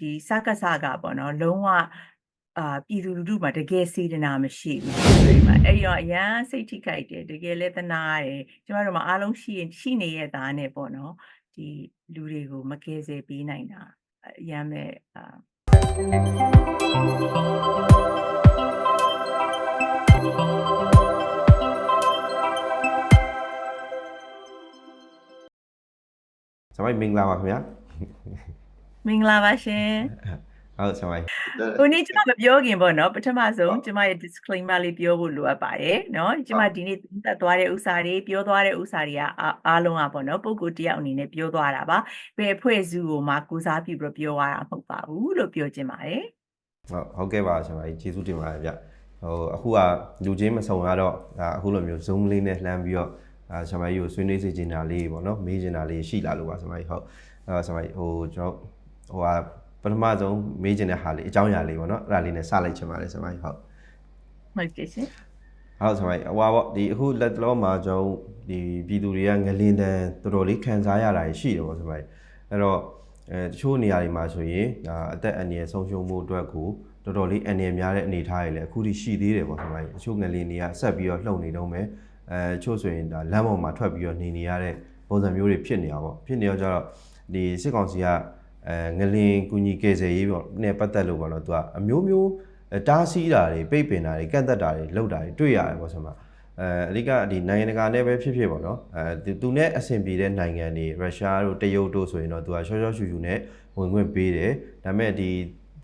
ဒီစကစကပေါ့နော်လုံးဝအာပြည်သူလူထုမှာတကယ်စေတနာမရှိဘူးဒီမှာအဲ့ဒီတော့အရန်စိတ်ထိခိုက်တယ်တကယ်လဲသနာရတယ်ကျမတို့မှာအားလုံးရှိရင်ရှိနေရတာနဲ့ပေါ့နော်ဒီလူတွေကိုမကယ်ဆယ်ပေးနိုင်တာအရန်ပဲအာဆမိုင်းမင်္ဂလာပါခင်ဗျာ မင်္ဂလာပါရှင်ဟုတ်ဆမိုင်းဟိုနေ့ကျမမပြောခင်ပေါ့နော်ပထမဆုံးကျမရဲ့ disclaimer လေးပြောဖို့လိုအပ်ပါတယ်နော်ကျမဒီနေ့သုံးသပ်သွားတဲ့ဥစ္စာတွေပြောသွားတဲ့ဥစ္စာတွေကအာအားလုံးอ่ะပေါ့နော်ပုံကိုယ်တစ်ယောက်အနေနဲ့ပြောသွားတာပါဘယ်အဖွဲ့အစည်းကိုမှကိုစားပြုပြီးတော့ပြောသွားတာမဟုတ်ပါဘူးလို့ပြောချင်ပါတယ်ဟုတ်ဟုတ်ကဲ့ပါဆမိုင်းကျေးဇူးတင်ပါတယ်ဗျဟိုအခုကလူချင်းမဆုံရတော့ဒါအခုလိုမျိုး zoom လေးနဲ့လှမ်းပြီးတော့အာဆမိုင်းကိုဆွေးနွေးစေချင်တာလေးပေါ့နော်မေးချင်တာလေးရှိလာလို့ပါဆမိုင်းဟုတ်အဲဆမိုင်းဟိုကျွန်တော် ဟိုဟာပထမဆုံးမေးချင်တဲ့ဟာလေးအကြောင်းအရာလေးပေါ့နော်အဲ့ဒါလေးနဲ့စလိုက်ချင်ပါတယ်ဆမိုင်းဟုတ်ဟုတ်ကဲ့ရှင်ဟုတ်ဆမိုင်းဟိုပါပေါ့ဒီအခုလက်တလောမှာကျွန်တော်ဒီပြည်သူတွေကငလင်းတန်းတော်တော်လေးခံစားရတာရှိတယ်ပေါ့ဆမိုင်းအဲ့တော့အဲတချို့နေရာတွေမှာဆိုရင်ဒါအသက်အန္တရာယ်ဆုံးရှုံးမှုအတွက်ကိုတော်တော်လေးအန္တရာယ်များတဲ့အနေအထားတွေလည်းအခုထိရှိသေးတယ်ပေါ့ဆမိုင်းတချို့ငလင်းတွေကဆက်ပြီးတော့လှုပ်နေတော့မယ်အဲတချို့ဆိုရင်ဒါလမ်းပေါ်မှာထွက်ပြီးတော့နေနေရတဲ့ပုံစံမျိုးတွေဖြစ်နေတာပေါ့ဖြစ်နေတော့ကျတော့ဒီစစ်ကောင်စီက အဲငလင်းကူညီကယ်ဆယ်ရေးပေါ့နဲ့ပတ်သက်လို့ပေါ့နော်သူကအမျိုးမျိုးအဲတားဆီးတာတွေပိတ်ပင်တာတွေကန့်သက်တာတွေလုပ်တာတွေတွေ့ရတယ်ပေါ့ဆိုမှာအဲအဓိကဒီနိုင်ငံတကာနဲ့ပဲဖြစ်ဖြစ်ပေါ့နော်အဲသူနဲ့အဆင်ပြေတဲ့နိုင်ငံတွေရုရှားတို့တရုတ်တို့ဆိုရင်တော့သူကရှော့ရှော့ရှူရှူနဲ့ဝင်ခွင့်ပေးတယ်ဒါပေမဲ့ဒီ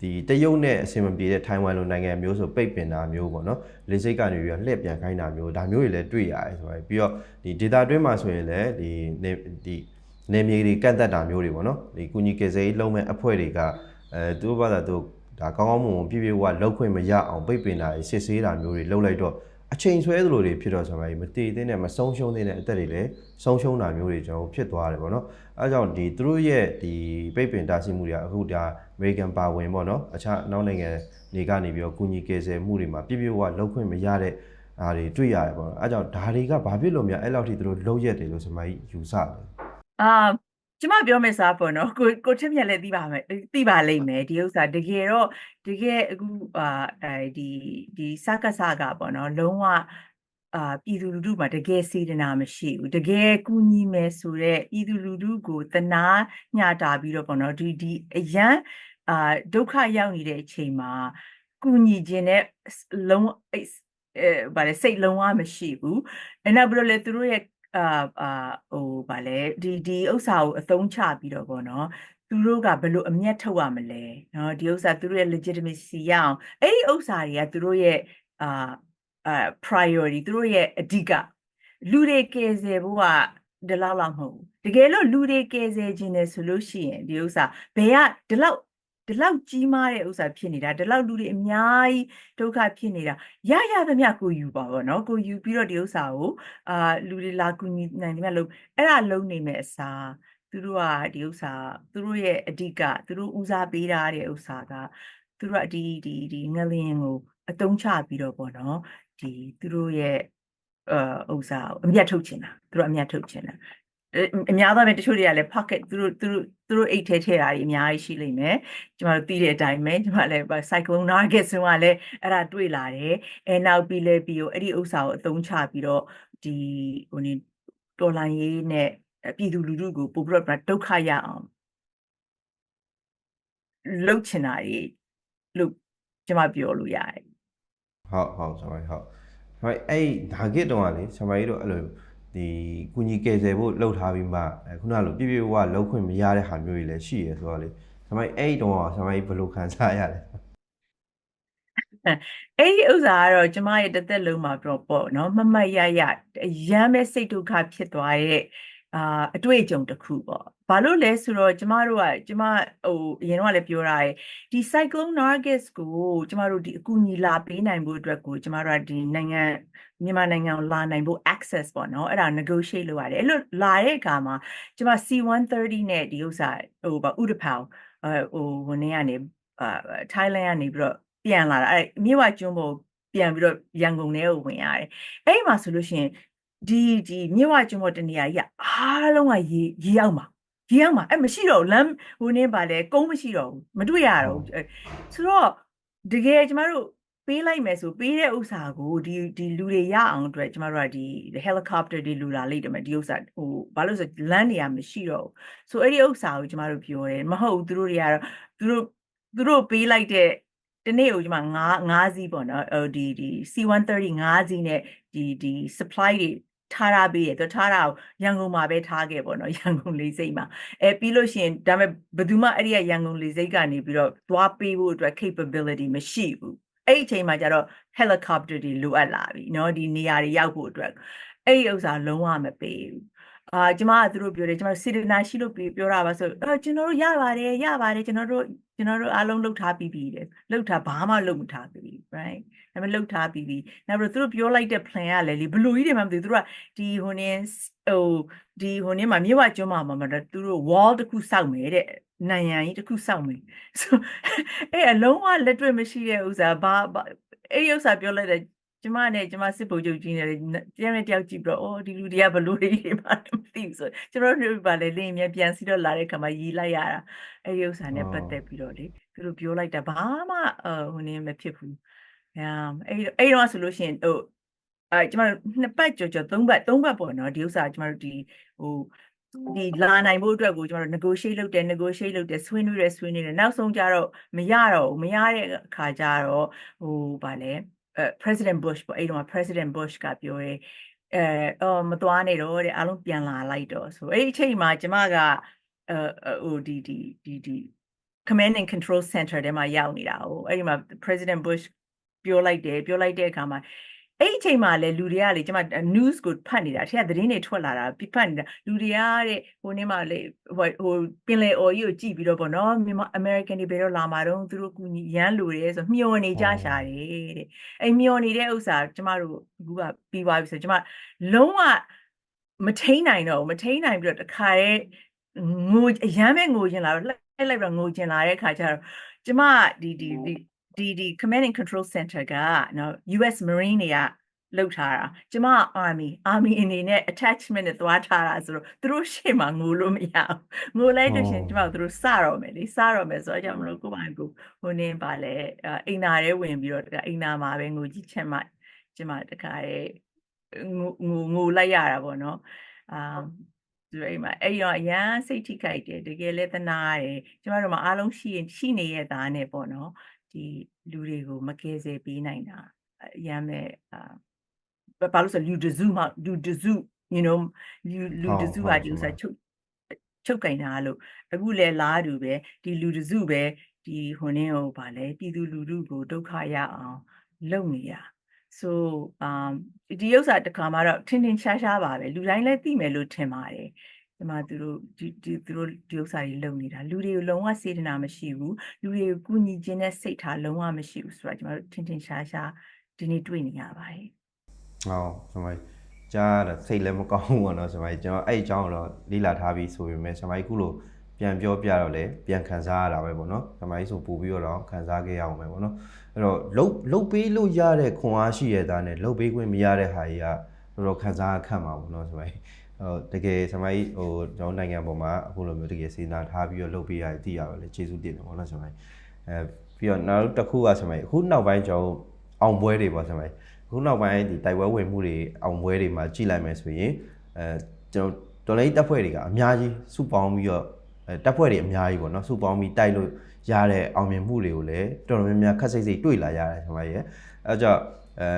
ဒီတရုတ်နဲ့အဆင်မပြေတဲ့ထိုင်ဝမ်လိုနိုင်ငံမျိုးဆိုပိတ်ပင်တာမျိုးပေါ့နော်လေစိတ်ကနေပြီးတော့လှည့်ပြန်ခိုင်းတာမျိုးဒါမျိုးတွေလည်းတွေ့ရတယ်ဆိုတော့ပြီးတော့ဒီ data တွင်းမှာဆိုရင်လည်းဒီနေဒီ နေမြေတွေကန့်သက်တာမျိုးတွေပေါ့နော်ဒီကုညီကေစေးလုံးမဲ့အဖွဲ့တွေကအဲသူတို့ဘာသာသူဒါကောင်းကောင်းမွန်မွန်ပြည့်ပြည့်ဝဝလောက်ခွင့်မရအောင်ပိတ်ပင်တာစစ်ဆေးတာမျိုးတွေလုပ်လိုက်တော့အချိန်ဆွဲသလိုတွေဖြစ်တော့ဆိုမှမတည်တဲ့နဲ့မဆုံးရှုံးတဲ့အသက်တွေလည်းဆုံးရှုံးတာမျိုးတွေကျွန်တော်ဖြစ်သွားတယ်ပေါ့နော်အဲကြောင့်ဒီသူတို့ရဲ့ဒီပိတ်ပင်တားဆီးမှုတွေကအခုဒါ American ပါဝင်ပေါ့နော်အခြားနောက်နိုင်ငံတွေကနေပြီးတော့ကုညီကယ်ဆယ်မှုတွေမှာပြည့်ပြည့်ဝဝလောက်ခွင့်မရတဲ့အားတွေတွေ့ရတယ်ပေါ့နော်အဲကြောင့်ဒါတွေကဘာဖြစ်လို့များအဲ့လောက်ထိသူတို့လုံးရက်တယ်လို့ဆိုမှယူဆတယ် အာကျမပြောမယ်စားပေါ့နော်ကိုကိုချစ်မြတ်လည်းသိပါမယ်သိပါလိမ့်မယ်ဒီဥစ္စာတကယ်တော့တကယ်အခုအာအဲဒီဒီစကစကပေါ့နော်လုံးဝအာပြည်သူလူထုမှာတကယ်စေတနာမရှိဘူးတကယ်ကူညီမယ်ဆိုတော့ပြည်သူလူထုကိုတနာညတာပြီးတော့ပေါ့နော်ဒီဒီအရန်အာဒုက္ခရောက်နေတဲ့အချိန်မှာကူညီခြင်းနဲ့လုံးအဲဗါလေစိတ်လုံးဝမရှိဘူးအဲနောက်ပြီးတော့လေသူတို့ရဲ့ အာအာဟိုဗာလဲဒီဒီဥစ္စာကိုအသုံးချပြီးတော့ပေါ့နော်သူတို့ကဘယ်လိုအမျက်ထုတ်ရမလဲเนาะဒီဥစ္စာသူတို့ရဲ့ legitimacy ရအောင်အဲ့ဒီဥစ္စာတွေကသူတို့ရဲ့အာအာ priority သူတို့ရဲ့အဓိကလူတွေကယ်ဆယ်ဖို့ကဒီလောက်လောက်မဟုတ်ဘူးတကယ်လို့လူတွေကယ်ဆယ်ခြင်းတယ်ဆိုလို့ရှိရင်ဒီဥစ္စာဘယ်ကဒီလောက် ဒီလောက်ကြီးမားတဲ့ဥစ္စာဖြစ်နေတာဒီလောက်လူတွေအများကြီးဒုက္ခဖြစ်နေတာရရသမျှကိုယူပါပေါ့နော်ကိုယူပြီးတော့ဒီဥစ္စာကိုအာလူတွေလာကူညီနိုင်တယ်မြတ်လို့အဲ့ဒါလုံးနေမဲ့အစားသူတို့ကဒီဥစ္စာသူတို့ရဲ့အဓိကသူတို့ဦးစားပေးထားတဲ့ဥစ္စာကသူတို့ကဒီဒီဒီငလျင်ကိုအတုံးချပြီးတော့ပေါ့နော်ဒီသူတို့ရဲ့အာဥစ္စာအမြတ်ထုတ်ချင်တာသူတို့အမြတ်ထုတ်ချင်တာ အဲအများသောအားဖြင့်တချို့တွေကလည်း pocket သူတို့သူတို့သူတို့အိတ်ထဲထည့်တာတွေအများကြီးရှိလိမ့်မယ်ကျမတို့သိတဲ့အတိုင်းပဲကျမလည်း cyclone target ဆိုကလည်းအဲ့ဒါတွေ့လာတယ်အဲနောက်ပြီးလဲပြီးတော့အဲ့ဒီဥစ္စာကိုအသုံးချပြီးတော့ဒီဟိုနေတော်လိုင်းရေးနဲ့အပြည်သူလူထုကိုပို့ပြီးတော့ဒုက္ခရအောင်လှုပ်ချင်တာတွေလို့ကျွန်မပြောလို့ရတယ်ဟုတ်ဟုတ်ဆမိုင်းဟုတ်ဆမိုင်းအဲ့ဒါကစ်တုံးကလေဆမိုင်းတို့အဲ့လို ဒီကုညီကယ်ဆယ်ဖို့လှုပ်ထားပြီးမှအဲခုနကလိုပြည့်ပြည့်ဝဝလှုပ်ခွင့်မရတဲ့ဟာမျိုးတွေလည်းရှိရဆိုတော့လေဆမိုင်းအဲ့တုံးကဆမိုင်းဘယ်လိုခံစားရလဲအဲ့ဒီဥစ္စာကတော့ကျမရဲ့တစ်သက်လုံးမှာတော့ပေါ့နော်မမတ်ရရအရမ်းပဲစိတ်ဒုက္ခဖြစ်သွားတဲ့ အာအတွေ့အကြုံတစ်ခုပေါ့ဘာလို့လဲဆိုတော့ကျမတို့ကကျမဟိုအရင်တော့လည်းပြောထားတယ်ဒီ cyclone nargis ကိုကျမတို့ဒီအကူအညီလာပေးနိုင်ဖို့အတွက်ကိုကျမတို့ကဒီနိုင်ငံမြန်မာနိုင်ငံကိုလာနိုင်ဖို့ access ပေါ့နော်အဲ့ဒါ negotiate လုပ်ရတယ်အဲ့လိုလာတဲ့အခါမှာကျမ C130 နဲ့ဒီဥစ္စာဟိုဗာဥဒဖောင်အဲဟိုဟိုနေကနေအာ Thailand ကနေပြီးတော့ပြန်လာတာအဲ့မြေဝကျွန်းပေါ်ပြန်ပြီးတော့ရန်ကုန်ထဲကိုဝင်ရတယ်အဲ့ဒီမှာဆိုလို့ရှိရင် ဒီဒီမြေဝကျွန်းပေါ်တနေရာကြီးကအားလုံးကရေရေရောက်မှာရေအောင်မှာအဲ့မရှိတော့ဘူးလမ်းဟိုနင်းပါလေကုန်းမရှိတော့ဘူးမတွေ့ရတော့ဘူးအဲ့ဆိုတော့တကယ်ကျမတို့ပေးလိုက်မယ်ဆိုပေးတဲ့ဥစ္စာကိုဒီဒီလူတွေရအောင်အတွက်ကျမတို့ကဒီ helicopter တွေလူလာလိုက်တယ်မဒီဥစ္စာဟိုဘာလို့လဲဆိုလမ်းနေရမရှိတော့ဘူးဆိုအဲ့ဒီဥစ္စာကိုကျမတို့ပြောတယ်မဟုတ်ဘူးသူတို့တွေကတော့သူတို့သူတို့ပေးလိုက်တဲ့တနေ့ကိုကျမ9 9စီးပေါ့နော်ဟိုဒီဒီ C130 9စီးနဲ့ဒီဒီ supply တွေ ထားရပေးတယ်သူထားတာကိုရန်ကုန်မှာပဲထားခဲ့ပေါ့နော်ရန်ကုန်လေးစိတ်မှာအဲပြီးလို့ရှိရင်ဒါပေမဲ့ဘယ်သူမှအဲ့ဒီကရန်ကုန်လေးစိတ်ကနေပြီးတော့သွားပေးဖို့အတွက် capability မရှိဘူးအဲ့ဒီအချိန်မှာကျတော့ helicopter တွေလိုအပ်လာပြီเนาะဒီနေရာတွေရောက်ဖို့အတွက်အဲ့ဒီဥစ္စာလုံးဝမပေးဘူးအာကျမကသူတို့ပြောတယ်ကျမတို့စေတနာရှိလို့ပြောတာပါဆိုတော့ကျွန်တော်တို့ရပါတယ်ရပါတယ်ကျွန်တော်တို့ ကျွန်တော်တို့အားလုံးလှုပ်ထားပြီးပြီတဲ့လှုပ်ထားဘာမှလှုပ်မထားပြီး right ဒါပေမဲ့လှုပ်ထားပြီးပြီနောက်ပြီးသူတို့ပြောလိုက်တဲ့ plan ကလည်းလေဘလူကြီးတွေမှမသိဘူးသူတို့ကဒီဟိုနင်းဟိုဒီဟိုနင်းမှာမြေဝကျွန်းမှာမှာသူတို့ wall တစ်ခုစောက်မယ်တဲ့နိုင်ရန်ကြီးတစ်ခုစောက်မယ်ဆိုအဲ့အလုံးဝလက်တွေ့မရှိတဲ့ဥစ္စာဘာအဲ့ဒီဥစ္စာပြောလိုက်တဲ့ ကျမနဲ့ကျမစစ်ဗိုလ်ချုပ်ကြီးနဲ့တယောက်နဲ့တယောက်ကြည့်ပြီးတော့အော်ဒီလူတွေကဘလို့တွေတွေမှမသိဘူးဆိုကျွန်တော်တို့ပါလေလင်းမြန်ပြန်စီတော့လာတဲ့ခါမှာရီလိုက်ရတာအဲ့ဒီဥစ္စာနဲ့ပတ်သက်ပြီးတော့လေသူတို့ပြောလိုက်တာဘာမှဟိုနည်းမဖြစ်ဘူးအဲအဲ့အဲ့တော့ဆိုလို့ရှိရင်ဟိုအဲကျမတို့နှစ်ပတ်ကြော်ကြော်သုံးပတ်သုံးပတ်ပေါ့နော်ဒီဥစ္စာကျမတို့ဒီဟိုဒီလာနိုင်ဖို့အတွက်ကိုကျမတို့ negotiate လုပ်တယ် negotiate လုပ်တယ်ဆွေးနွေးတယ်ဆွေးနွေးတယ်နောက်ဆုံးကျတော့မရတော့ဘူးမရတဲ့အခါကျတော့ဟိုဗာလဲအဲ President Bush ပေါ့အဲ့တော့ President Bush ကပြောရဲအဲအော်မသွားနေတော့တဲ့အားလုံးပြန်လာလိုက်တော့ဆိုအဲ့ဒီအချိန်မှာကျမကအဲဟိုဒီဒီဒီဒီ command and control center ထဲမှာရောက်နေတာဟိုအဲ့ဒီမှာ President Bush ပြောလိုက်တယ်ပြောလိုက်တဲ့အခါမှာ အဲ့ဒီအချိန်မှာလေလူတွေကလေကျမ news ကိုဖတ်နေတာအထက်ကသတင်းတွေထွက်လာတာပြဖတ်နေတာလူတွေကတဲ့ဟိုနေ့မှလေဟိုဟိုပင်လယ်အော်ကြီးကိုကြည့်ပြီးတော့ပေါ့နော်မြန်မာ American တွေဘယ်တော့လာမှာတော့သူတို့ကူညီရမ်းလိုတယ်ဆိုမျောနေကြရှာတယ်တဲ့အဲ့မျောနေတဲ့ဥစ္စာကျမတို့အခုကပြီးသွားပြီဆိုကျမလုံးဝမထိန်နိုင်တော့ဘူးမထိန်နိုင်ပြီးတော့တခါတည်းငိုအရမ်းပဲငိုချင်လာတော့လိုက်လိုက်ပြီးတော့ငိုချင်လာတဲ့အခါကျတော့ကျမဒီဒီဒီ ဒီဒီ command and control center ကနော် US Marine တွေကလောက်ထားတာကျမ army army အနေနဲ့ attachment နဲ့သွားထားတာဆိုတော့သူတို့ရှေ့မှာငိုလို့မရဘူးငိုလိုက်လို့ရှင်ကျမတို့သူတို့စတော့မယ်လေစတော့မယ်ဆိုတော့ကြောင့်မလို့ကိုပိုင်ကိုဟိုနေပါလေအိမ်နာထဲဝင်ပြီးတော့တကအိမ်နာမှာပဲငိုကြီးချက်မှကျမတခါရဲ့ငိုငိုငိုလိုက်ရတာပေါ့နော်အာဒီအိမ်မှာအဲ့ရောအရန်စိတ်ထိခိုက်တယ်တကယ်လဲသနာရတယ်ကျမတို့မှာအားလုံးရှိရင်ရှိနေရတာနဲ့ပေါ့နော် ဒီလူတွေကိုမကယ်ဆယ်ပေးနိုင်တာအရန်ပဲအာဘာလို့ဆိုလူတစုမှလူတစု you know လူလူတစုကဒီဥစ္စာချုပ်ချုပ်ကင်တာလို့အခုလဲလားတူပဲဒီလူတစုပဲဒီဟိုနင်းဟိုဗာလဲပြည်သူလူထုကိုဒုက္ခရအောင်လုပ်နေတာ so um ဒီဥစ္စာတခါမှတော့ထင်ထင်ရှားရှားပါပဲလူတိုင်းလည်းသိမယ်လို့ထင်ပါတယ် ဒီမှာသူတို့ဒီဒီသူတို့ဒီဥစ္စာတွေလုပ်နေတာလူတွေကိုလုံးဝစေတနာမရှိဘူးလူတွေကိုကူညီခြင်းနဲ့စိတ်ထားလုံးဝမရှိဘူးဆိုတော့ကျွန်တော်တို့ထင်ထင်ရှားရှားဒီနေ့တွေ့နေရပါတယ်ဟောဆမိုင်းကြားရတာစိတ်လည်းမကောင်းဘူးပေါ့နော်ဆမိုင်းကျွန်တော်အဲ့အကြောင်းတော့လေ့လာထားပြီးဆိုပေမဲ့ဆမိုင်းခုလိုပြန်ပြောပြတော့လေပြန်ခံစားရတာပဲပေါ့နော်ဆမိုင်းဆိုပို့ပြီးတော့ခံစားခဲ့ရအောင်ပဲပေါ့နော်အဲ့တော့လုတ်လုတ်ပေးလို့ရတဲ့ခွန်အားရှိရတာနဲ့လုတ်ပေးခွင့်မရတဲ့ဟာကြီးကတော်တော်ခံစားခက်မှာပေါ့နော်ဆမိုင်း ဟိုတကယ်ဆမိုင်းဟိုကျွန်တော်နိုင်ငံပေါ်မှာအခုလိုမျိုးတကယ်စေနာထားပြီးတော့လုတ်ပေးရတယ်သိရပါလေကျေးဇူးတင်တယ်ပေါ့နော်ဆမိုင်းအဲပြီးတော့နောက်တစ်ခုကဆမိုင်းအခုနောက်ပိုင်းကျွန်တော်အောင်ပွဲတွေပေါ့ဆမိုင်းအခုနောက်ပိုင်းဒီတိုက်ပွဲဝင်မှုတွေအောင်ပွဲတွေမှာကြည်လိုက်မယ်ဆိုရင်အဲကျွန်တော်တော်လိုင်းတပ်ဖွဲ့တွေကအများကြီးစုပေါင်းပြီးတော့အဲတပ်ဖွဲ့တွေအများကြီးပေါ့နော်စုပေါင်းပြီးတိုက်လို့ရတဲ့အောင်မြင်မှုတွေကိုလည်းတော်တော်များများခက်စိတ်စိတ်တွေ့လာရတယ်ကျွန်မရဲ့အဲကြောင့်အဲ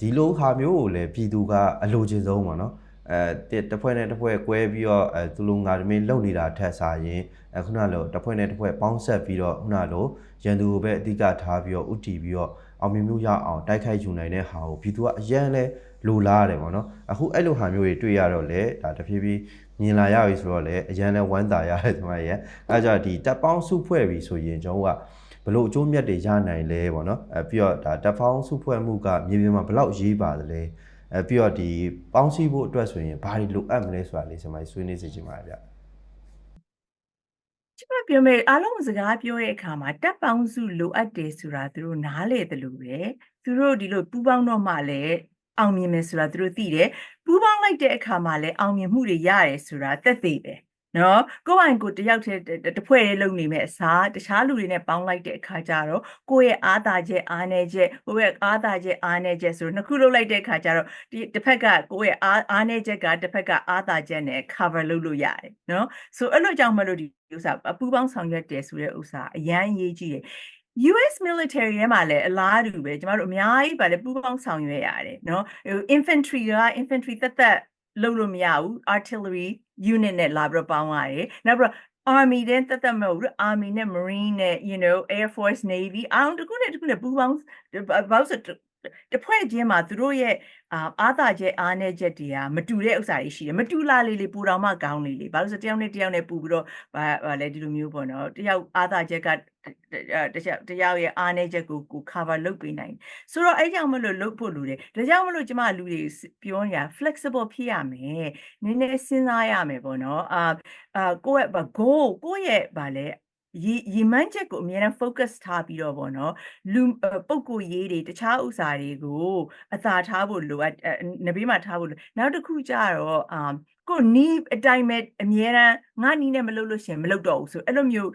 ဒီလိုဟာမျိုးကိုလည်းပြည်သူကအလိုချင်ဆုံးပေါ့နော် အဲတစ်ဖွဲ့နဲ့တစ်ဖွဲ့ကွဲပြီးတော့အဲသူလုံငါတမင်းလုံနေတာထက်စားရင်အခုနလိုတစ်ဖွဲ့နဲ့တစ်ဖွဲ့ပေါင်းဆက်ပြီးတော့ခုနလိုရန်သူကိုပဲအဓိကထားပြီးတော့ဥတီပြီးတော့အောင်မြင်မှုရအောင်တိုက်ခိုက်ယူနိုင်တဲ့ဟာကိုပြည်သူကအရန်လဲလိုလားရတယ်ပေါ့နော်အခုအဲ့လိုဟာမျိုးတွေတွေ့ရတော့လေဒါတဖြည်းဖြည်းမြင်လာရပြီဆိုတော့လေအရန်လဲဝမ်းသာရတယ်ကျွန်မရဲ့အဲကြောင့်ဒီတပ်ပေါင်းစုဖွဲ့ပြီဆိုရင်ကျွန်တော်ကဘလို့အကျိုးမြတ်တွေရနိုင်လဲပေါ့နော်အဲပြီးတော့ဒါတပ်ပေါင်းစုဖွဲ့မှုကမြေပြင်မှာဘလောက်ရေးပါသလဲ အဲပြီးတော့ဒီပေါင်းစည်းဖို့အတွက်ဆိုရင်ဘာတွေလိုအပ်မလဲဆိုတာလေးကျွန်မဆွေးနွေးစီချင်ပါတယ်ဗျကျမပြောမယ်အားလုံးစကားပြောတဲ့အခါမှာတက်ပေါင်းစုလိုအပ်တယ်ဆိုတာသူတို့နားလေတယ်လို့ပဲသူတို့ဒီလိုပူးပေါင်းတော့မှလည်းအောင်မြင်မယ်ဆိုတာသူတို့သိတယ်ပူးပေါင်းလိုက်တဲ့အခါမှာလည်းအောင်မြင်မှုတွေရတယ်ဆိုတာသက်သေပဲ နော်ကိုယ့်ဘိုင်ကိုယ်တယောက်တည်းတတစ်ဖွဲ့လေးလုပ်နေမဲ့အစားတခြားလူတွေနဲ့ပေါင်းလိုက်တဲ့အခါကျတော့ကိုယ့်ရဲ့အားသာချက်အားနည်းချက်ကိုယ့်ရဲ့အားသာချက်အားနည်းချက်ဆိုတော့နှစ်ခုလုပ်လိုက်တဲ့အခါကျတော့ဒီတစ်ဖက်ကကိုယ့်ရဲ့အားအားနည်းချက်ကတစ်ဖက်ကအားသာချက်နဲ့ cover လုပ်လို့ရတယ်နော်ဆိုအဲ့လိုကြောင့်မလို့ဒီဥစ္စာအပူပေါင်းဆောင်ရွက်တယ်ဆိုတဲ့ဥစ္စာအရန်ရေးကြည့်တယ် US military ထဲမှာလည်းအလားတူပဲကျမတို့အများကြီးဗာလေပူးပေါင်းဆောင်ရွက်ရတယ်နော်ဟို infantry က infantry တက်တက်လုပ်လို့မရဘူး artillery unit နဲ့လာပြီးတော့ပေါင်းရတယ်နောက်ပြီးတော့ army တဲ့တက်တက်မဟုတ်ဘူး army နဲ့ marine နဲ့ you know air force navy အားလုံးတစ်ခုနဲ့တစ်ခုနဲ့ပူးပေါင်းဘာလို့ဆို တစ်ဖွဲ့ချင်းမှာသူတို့ရဲ့အာအားသာချက်အားနည်းချက်တွေကမတူတဲ့ဥစ္စာတွေရှိတယ်မတူလာလေလေပူတော်မှကောင်းလေလေဘာလို့ဆိုတယောက်နဲ့တယောက်နဲ့ပူပြီးတော့ဘာဘာလဲဒီလိုမျိုးပေါ့နော်တယောက်အားသာချက်ကတယောက်တယောက်ရဲ့အားနည်းချက်ကိုကို cover လုပ်ပေးနိုင်ဆိုတော့အဲ့ကြောင့်မလို့လုပ်ဖို့လူတွေဒါကြောင့်မလို့ကျမလူတွေပြောနေတာ flexible ဖြစ်ရမယ်နည်းနည်းစဉ်းစားရမယ်ပေါ့နော်အာအာကိုယ့်ရဲ့ goal ကိုယ့်ရဲ့ဗာလဲ ရီရီမန်းချက်ကိုအများနဲ့ focus ထားပြီးတော့ပေါ့နော်လူပုတ်ကိုရေးတွေတခြားဥစ္စာတွေကိုအသာထားဖို့လိုအပ်နဘေးမှာထားဖို့လိုနောက်တစ်ခုကျတော့အာကိုနီးအတိုင်းမဲ့အများနဲ့ငါနီးနဲ့မလုပ်လို့ရှင်မလုပ်တော့ဘူးဆိုအဲ့လိုမျိုး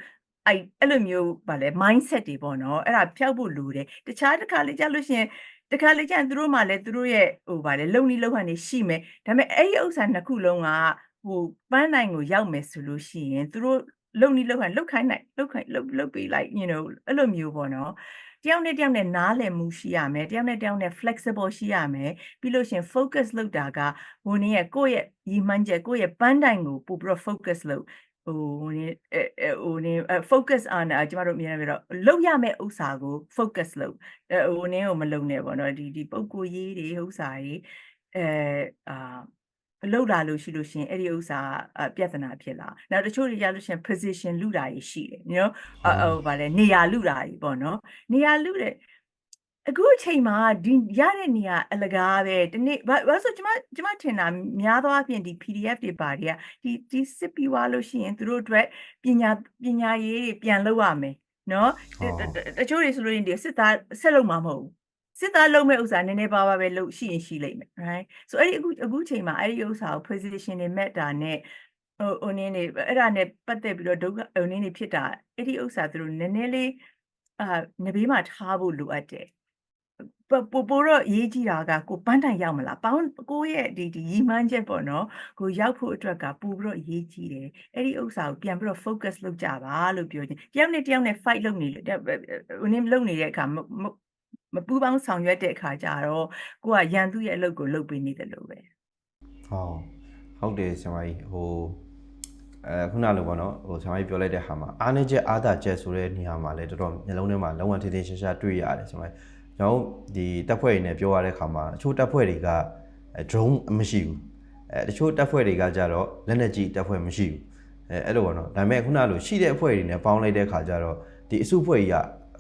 အဲ့အဲ့လိုမျိုးဗာလဲ mindset တွေပေါ့နော်အဲ့ဒါဖျောက်ဖို့လိုတယ်တခြားတစ်ခါလေကြာလို့ရှင်တခါလေကျရင်သူတို့မှလည်းသူတို့ရဲ့ဟိုဗာလေလုံနီးလုံဟန်နေရှိမယ်ဒါပေမဲ့အဲ့ဒီဥစ္စာနှစ်ခုလုံးကဟိုပန်းနိုင်ကိုရောက်မယ်ဆိုလို့ရှိရင်သူတို့ လုံနီးလုံဟန်လုတ်ခိုင်းနိုင်လုတ်ခိုင်းလုတ်လုတ်ပေးလိုက် you know အဲ့လိုမျိုးပေါ့နော်တယောက်နဲ့တယောက်နဲ့နားလည်မှုရှိရမယ်တယောက်နဲ့တယောက်နဲ့ flexible ရှိရမယ်ပြီးလို့ရှင် focus လုပ်တာကဟိုနည်းရဲ့ကိုယ့်ရဲ့ရည်မှန်းချက်ကိုယ့်ရဲ့ပန်းတိုင်ကိုပို့ပြီးတော့ focus လုပ်ဟိုဟိုနည်းဟိုနည်း focus on ကျမတို့အများကြီးပြောတော့လုပ်ရမယ့်ဥစ္စာကို focus လုပ်ဟိုနည်းကိုမလုပ်နဲ့ပေါ့နော်ဒီဒီပုံကိုရေးတွေဥစ္စာတွေအဲအာ လောက်လာလို့ရှိလို့ရှင်အဲ့ဒီဥစ္စာပြဿနာဖြစ်လာနောက်တချို့တွေရလို့ရှင် position လူတာတွေရှိတယ်နော်ဟိုဗာလဲနေရာလူတာတွေပေါ့နော်နေရာလူတဲ့အခုအချိန်မှာဒီရတဲ့နေရာအလကားပဲဒီနေ့ဘာဆိုကျမကျမထင်တာများသောအားဖြင့်ဒီ PDF တွေပါတွေကဒီဒီစစ်ပြီးွားလို့ရှိရင်သူတို့အတွက်ပညာပညာရေးတွေပြန်လုပ်ရမယ်နော်တချို့တွေဆိုလို့ရင်ဒီစစ်သားဆက်လုပ်မှာမဟုတ်ဘူး စစ်သားလုံးမဲ့ဥစ္စာနည်းနည်းပါးပါးပဲလုပ်ရှိရင်ရှိလိမ့်မယ် right ဆိုအဲ့ဒီအခုအခုချိန်မှာအဲ့ဒီဥစ္စာကို position တွေ met တာနဲ့ဟိုဟိုနည်းနေအဲ့ဒါနဲ့ပတ်သက်ပြီးတော့ဒုက္ခဟိုနည်းနေဖြစ်တာအဲ့ဒီဥစ္စာသူတို့နည်းနည်းလေးအာနဘေးမှာထားဖို့လိုအပ်တယ်ပိုပိုပိုတော့ရေးကြည့်တာကကိုပန်းတိုင်ရောက်မလားပေါင်းကိုရဲ့ဒီဒီရီမန်းချက်ပေါ့နော်ကိုရောက်ဖို့အတွက်ကပိုပြီးတော့ရေးကြည့်တယ်အဲ့ဒီဥစ္စာကိုပြန်ပြီးတော့ focus လုပ်ကြပါလို့ပြောခြင်းတယောက်နဲ့တယောက်နဲ့ fight လုပ်နေလို့ဟိုနည်းလုပ်နေတဲ့အခါ မပူးပေါင်းဆောင်ရွက်တဲ့အခါကျတော့ကိုကရန်သူရဲ့အလုပ်ကိုလုပ်ပေးနေတယ်လို့ပဲဟောဟုတ်တယ်ဆရာမကြီးဟိုအဲခုနလိုပေါ့နော်ဟိုဆရာမကြီးပြောလိုက်တဲ့ဟာမှာအားနေချက်အားသာချက်ဆိုတဲ့နေရာမှာလည်းတော်တော်မျိုးလုံးထဲမှာလုံးဝထင်ထင်ရှားရှားတွေ့ရတယ်ဆရာမကြီးကျွန်တော်ဒီတပ်ဖွဲ့တွေနဲ့ပြောရတဲ့ခါမှာအချို့တပ်ဖွဲ့တွေက drone မရှိဘူးအဲတချို့တပ်ဖွဲ့တွေကကြတော့လက်နက်ကြီးတပ်ဖွဲ့မရှိဘူးအဲအဲ့လိုပေါ့နော်ဒါပေမဲ့ခုနလိုရှိတဲ့အဖွဲ့တွေနဲ့ပေါင်းလိုက်တဲ့ခါကျတော့ဒီအစုအဖွဲ့ကြီးက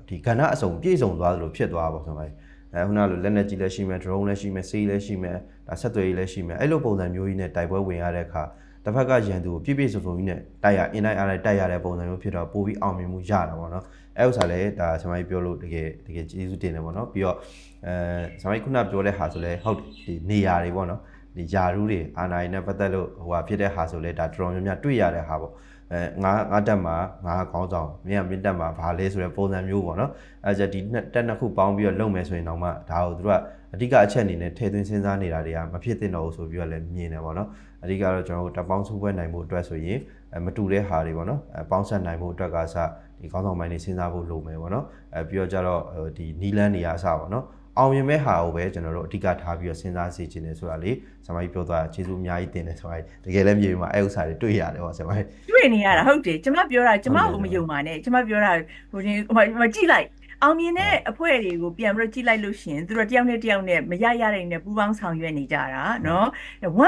ဒီကဏ္ဍအစုံပြည့်စုံသွားသလိုဖြစ်သွားပါဆိုတော့အဲခုနလိုလက်နက်ကြီးလည်းရှိမယ် drone လည်းရှိမယ်စေးလည်းရှိမယ်ဒါဆက်သွယ်ရေးလည်းရှိမယ်အဲ့လိုပုံစံမျိုးကြီးနဲ့တိုက်ပွဲဝင်ရတဲ့အခါတစ်ဖက်ကရန်သူကိုပြည့်ပြည့်စုံစုံကြီးနဲ့တိုက်ရအင်တိုင်းအားလိုက်တိုက်ရတဲ့ပုံစံမျိုးဖြစ်တော့ပိုပြီးအောင်မြင်မှုရတာပေါ့နော်အဲ့ဥစ္စာလည်းဒါဆမိုင်းပြောလို့တကယ်တကယ်ကျေးဇူးတင်တယ်ပေါ့နော်ပြီးတော့အဲဆမိုင်းခုနပြောတဲ့ဟာဆိုလဲဟုတ်ဒီနေရာတွေပေါ့နော်ဒီယာရူးတွေအာနာရီနဲ့ပတ်သက်လို့ဟိုဟာဖြစ်တဲ့ဟာဆိုလဲဒါတော်တော်များများတွေ့ရတဲ့ဟာပေါ့ အဲငါငါတက်မှာငါခေါင်းဆောင်မင်းကမင်းတက်မှာဘာလဲဆိုတဲ့ပုံစံမျိုးပေါ့နော်အဲကြဒီတက်နှစ်ခုပေါင်းပြီးတော့လုပ်မယ်ဆိုရင်တော့မှဒါကိုသူတို့ကအဓိကအချက်အနေနဲ့ထည့်သွင်းစဉ်းစားနေတာတွေကမဖြစ်သင့်တော့ဘူးဆိုပြီးတော့လည်းမြင်တယ်ပေါ့နော်အဓိကတော့ကျွန်တော်တို့တပ်ပေါင်းစုပွဲနိုင်မှုအတွက်ဆိုရင်မတူတဲ့ဟာတွေပေါ့နော်အဲပေါင်းဆက်နိုင်မှုအတွက်ကစဒီခေါင်းဆောင်ပိုင်းတွေစဉ်းစားဖို့လိုမယ်ပေါ့နော်အဲပြီးတော့ကြတော့ဒီနီလန်းနေရာအစပေါ့နော် အောင်မြင်မဲ့ဟာကိုပဲကျွန်တော်တို့အဓိကထားပြီးတော့စဉ်းစားစေချင်တယ်ဆိုတာလေဆရာမကြီးပြောသွားတာကျေးဇူးအများကြီးတင်တယ်ဆရာမကြီးတကယ်လည်းမြေပြင်မှာအဲ့ဥစ္စာတွေတွေ့ရတယ်ပေါ့ဆရာမကြီးတွေ့နေရတာဟုတ်တယ်ကျွန်မပြောတာကျွန်မကိုမယုံပါနဲ့ကျွန်မပြောတာဟိုချင်းဟိုကြည့်လိုက်အောင်မြင်တဲ့အဖွဲ့တွေကိုပြန်ပြီးတော့ကြည့်လိုက်လို့ရှင်သူတို့တယောက်နဲ့တယောက်နဲ့မရရတဲ့နဲ့ပူးပေါင်းဆောင်ရွက်နေကြတာเนาะ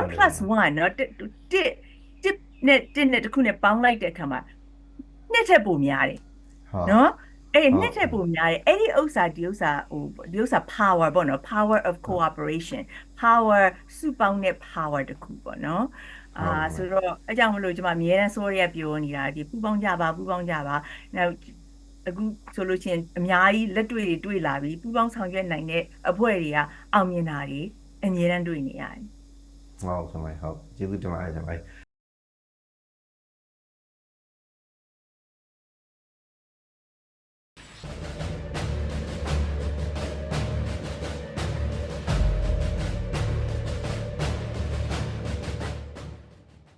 1+1เนาะတစ်တစ်နဲ့တစ်နဲ့တစ်ခုနဲ့ပေါင်းလိုက်တဲ့အခါမှာနှစ်ထက်ပိုများတယ်เนาะ အဲ့နှစ်ထက်ပိုများတယ်အဲ့ဒီဥစ္စာဒီဥစ္စာဟိုဒီဥစ္စာ power ပေါ့နော် power of cooperation power စုပေါင်းတဲ့ power တခုပေါ့နော်အာဆိုတော့အကြောင်းမလို့ကျွန်မအများနဲ့ sorry ရပြောနေတာဒီပူပေါင်းကြပါပူပေါင်းကြပါနောက်အခုဆိုလို့ချင်းအများကြီးလက်တွေ့တွေတွေ့လာပြီပူပေါင်းဆောင်ရွက်နိုင်တဲ့အဖွဲ့တွေကအောင်မြင်တာတွေအများတန်းတွေ့နေရတယ်ဟုတ်ဆမိုင်းဟုတ်ကျေးဇူးတင်ပါတယ်ဆမိုင်း